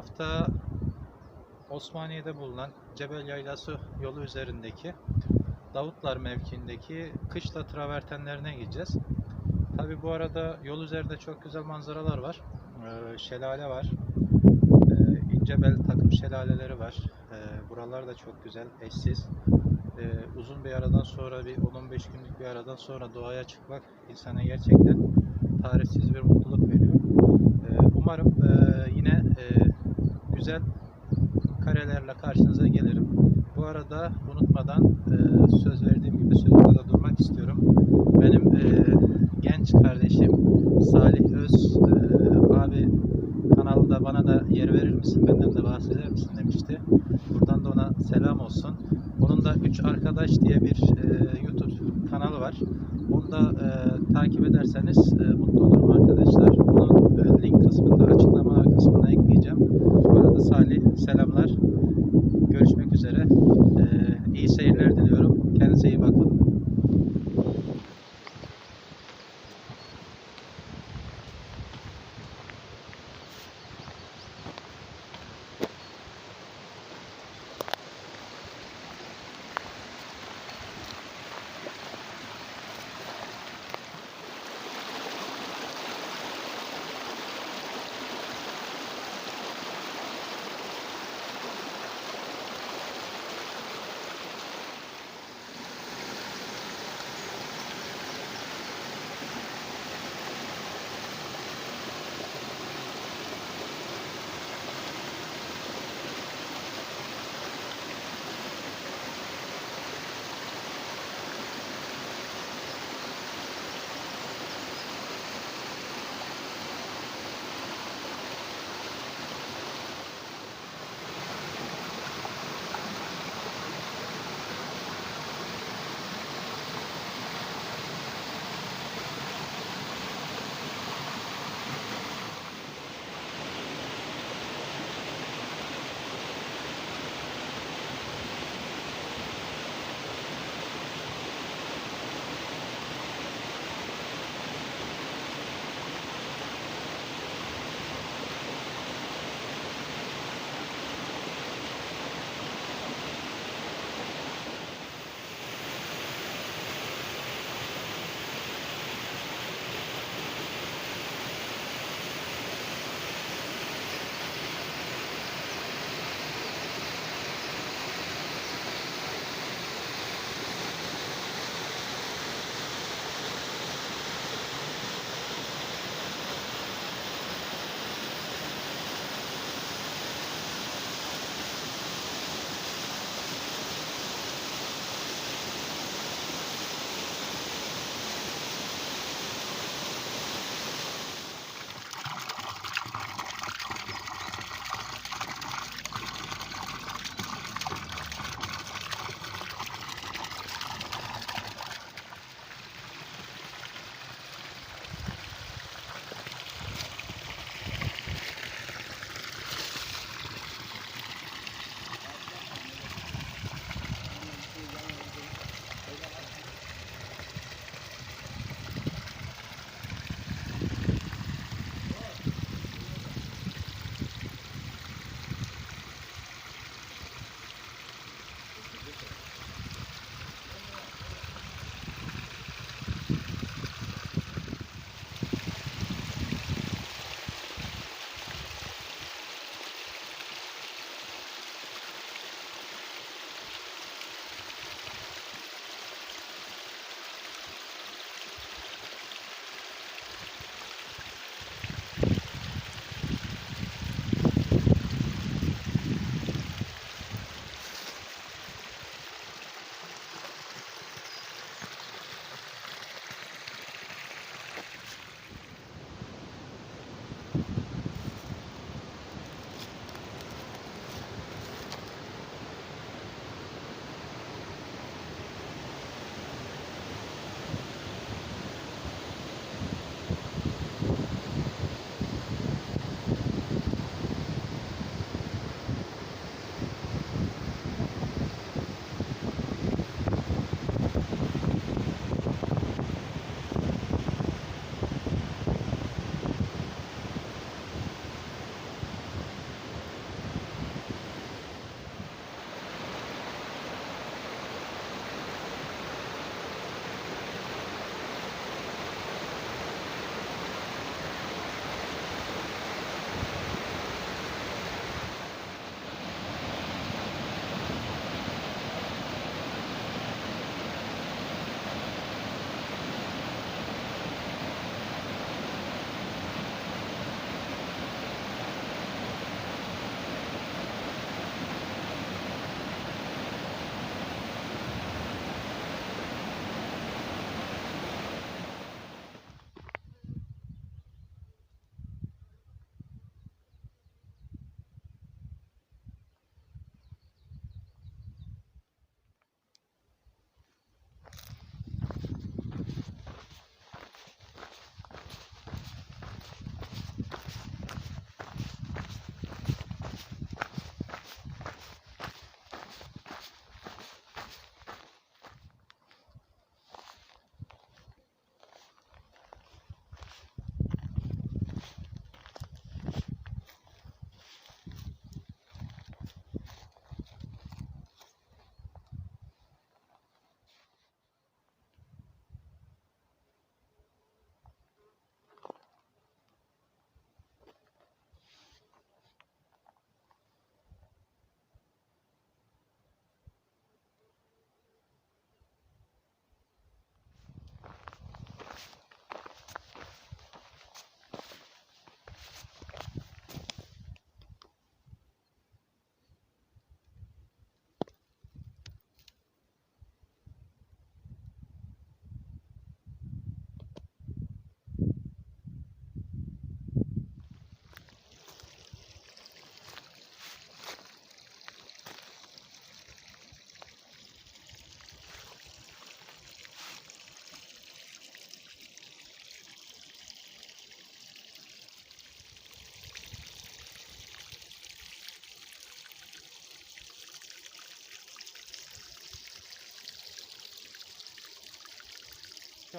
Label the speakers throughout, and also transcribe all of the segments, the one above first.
Speaker 1: hafta Osmaniye'de bulunan Cebel Yaylası yolu üzerindeki Davutlar mevkiindeki kışla travertenlerine gideceğiz. Tabi bu arada yol üzerinde çok güzel manzaralar var. Ee, şelale var. Ee, İncebel takım şelaleleri var. Ee, buralar da çok güzel, eşsiz. Ee, uzun bir aradan sonra bir 10-15 günlük bir aradan sonra doğaya çıkmak insana gerçekten tarifsiz bir mutluluk veriyor. Umarım e, güzel karelerle karşınıza gelirim. Bu arada unutmadan e, söz verdiğim gibi sözümde de durmak istiyorum. Benim e, genç kardeşim Salih Öz e, abi kanalda bana da yer verir misin, benden de bahseder misin demişti. Buradan da ona selam olsun. Onun da 3 Arkadaş diye bir YouTube kanalı var. Onu da takip ederseniz mutlu olurum arkadaşlar. Kısmında, açıklamalar kısmına ekleyeceğim. Bu arada Salih selamlar. Görüşmek üzere. E, iyi seyirler diliyorum. Kendinize iyi bakın.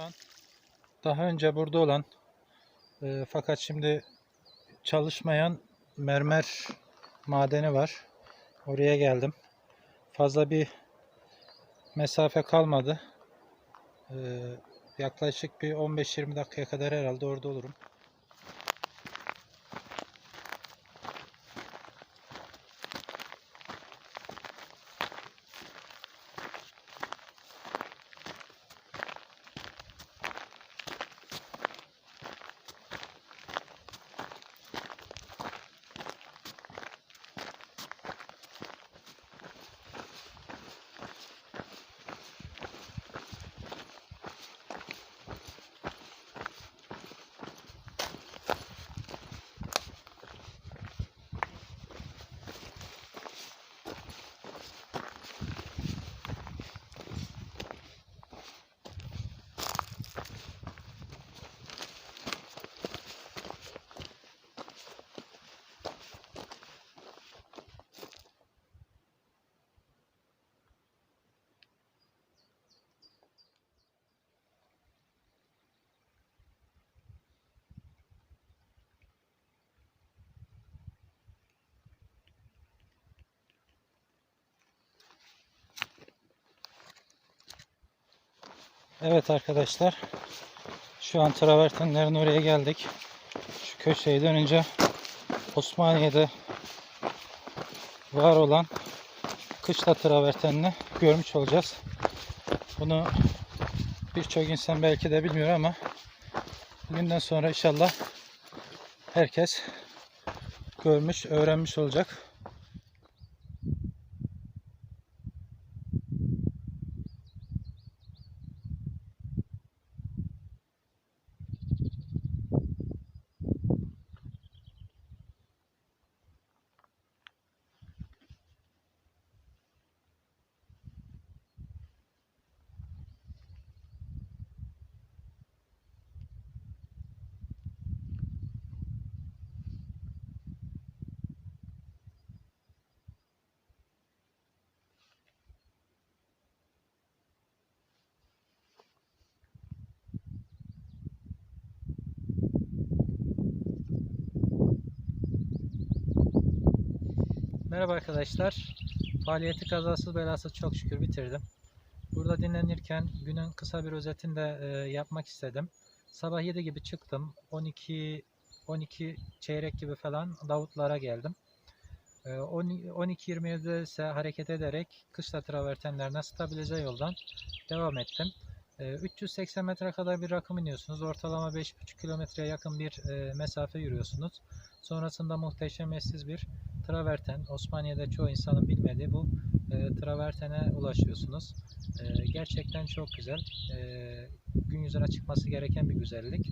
Speaker 1: An daha önce burada olan e, fakat şimdi çalışmayan mermer madeni var. Oraya geldim. Fazla bir mesafe kalmadı. E, yaklaşık bir 15-20 dakikaya kadar herhalde orada olurum. Evet arkadaşlar. Şu an travertenlerin oraya geldik. Şu köşeyi dönünce Osmaniye'de var olan kışla travertenini görmüş olacağız. Bunu birçok insan belki de bilmiyor ama bugünden sonra inşallah herkes görmüş, öğrenmiş olacak. Merhaba arkadaşlar. Faaliyeti kazasız belasız çok şükür bitirdim. Burada dinlenirken günün kısa bir özetini de e, yapmak istedim. Sabah 7 gibi çıktım. 12 12 çeyrek gibi falan Davutlara geldim. E, 12.27'de ise hareket ederek kışla travertenlerine stabilize yoldan devam ettim. E, 380 metre kadar bir rakım iniyorsunuz. Ortalama 5,5 kilometreye yakın bir e, mesafe yürüyorsunuz. Sonrasında muhteşem eşsiz bir traverten, Osmaniye'de çoğu insanın bilmediği bu e, travertene ulaşıyorsunuz. E, gerçekten çok güzel. E, gün yüzüne çıkması gereken bir güzellik.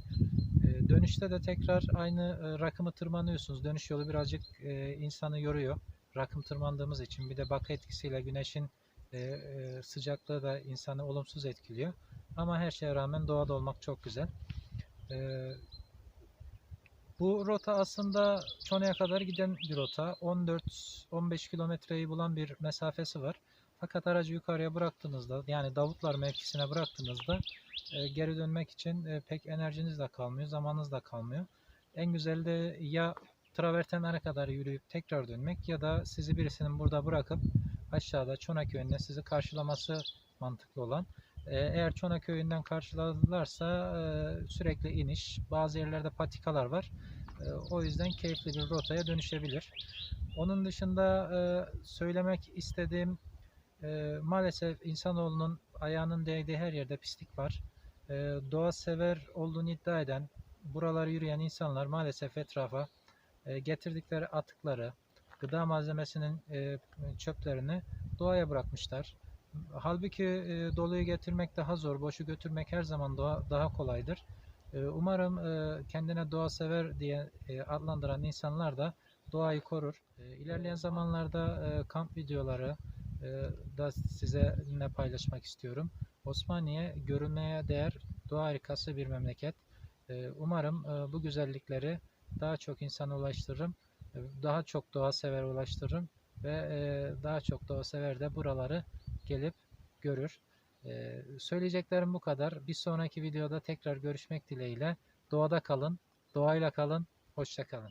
Speaker 1: E, dönüşte de tekrar aynı e, rakımı tırmanıyorsunuz. Dönüş yolu birazcık e, insanı yoruyor. Rakım tırmandığımız için bir de bakı etkisiyle güneşin e, e, sıcaklığı da insanı olumsuz etkiliyor. Ama her şeye rağmen doğada olmak çok güzel. E, bu rota aslında Çone'ye kadar giden bir rota. 14-15 kilometreyi bulan bir mesafesi var. Fakat aracı yukarıya bıraktığınızda yani Davutlar mevkisine bıraktığınızda e, geri dönmek için e, pek enerjiniz de kalmıyor, zamanınız da kalmıyor. En güzeli de ya travertenlere kadar yürüyüp tekrar dönmek ya da sizi birisinin burada bırakıp aşağıda Çonak köyünde sizi karşılaması mantıklı olan. E, eğer Çonak köyünden karşıladılarsa e, sürekli iniş, bazı yerlerde patikalar var. E, o yüzden keyifli bir rotaya dönüşebilir. Onun dışında e, söylemek istediğim maalesef insanoğlunun ayağının değdiği her yerde pislik var. Doğa sever olduğunu iddia eden, buraları yürüyen insanlar maalesef etrafa getirdikleri atıkları, gıda malzemesinin çöplerini doğaya bırakmışlar. Halbuki e, doluyu getirmek daha zor, boşu götürmek her zaman doğa, daha kolaydır. E, umarım e, kendine doğa sever diye e, adlandıran insanlar da doğayı korur. E, ilerleyen zamanlarda e, kamp videoları e, da sizinle paylaşmak istiyorum. Osmaniye görülmeye değer doğa harikası bir memleket. E, umarım e, bu güzellikleri daha çok insana ulaştırırım. E, daha çok doğa sever ulaştırırım ve e, daha çok doğa sever de buraları gelip görür. Ee, söyleyeceklerim bu kadar. Bir sonraki videoda tekrar görüşmek dileğiyle. Doğada kalın, doğayla kalın, hoşça kalın.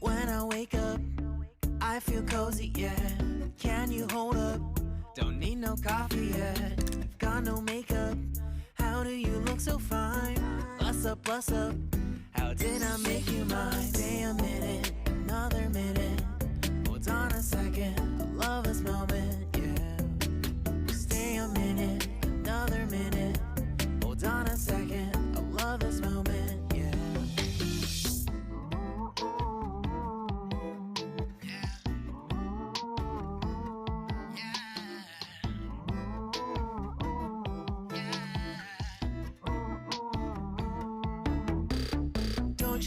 Speaker 2: When I wake up, I feel cozy, yeah. Can you hold up? Don't need no coffee yet. I've Got no makeup. How do you look so fine? Bust up, bust up. How did I make you mine? Stay a minute, another minute.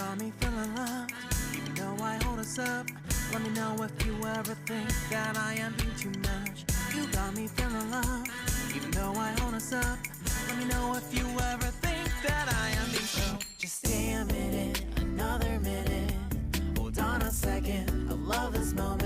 Speaker 2: got me feeling loved, even though I hold us up. Let me know if you ever think that I am being too much. You got me feeling loved, even though I hold us up. Let me know if you ever think that I am being so. Just stay a minute, another minute. Hold on a second, I love this moment,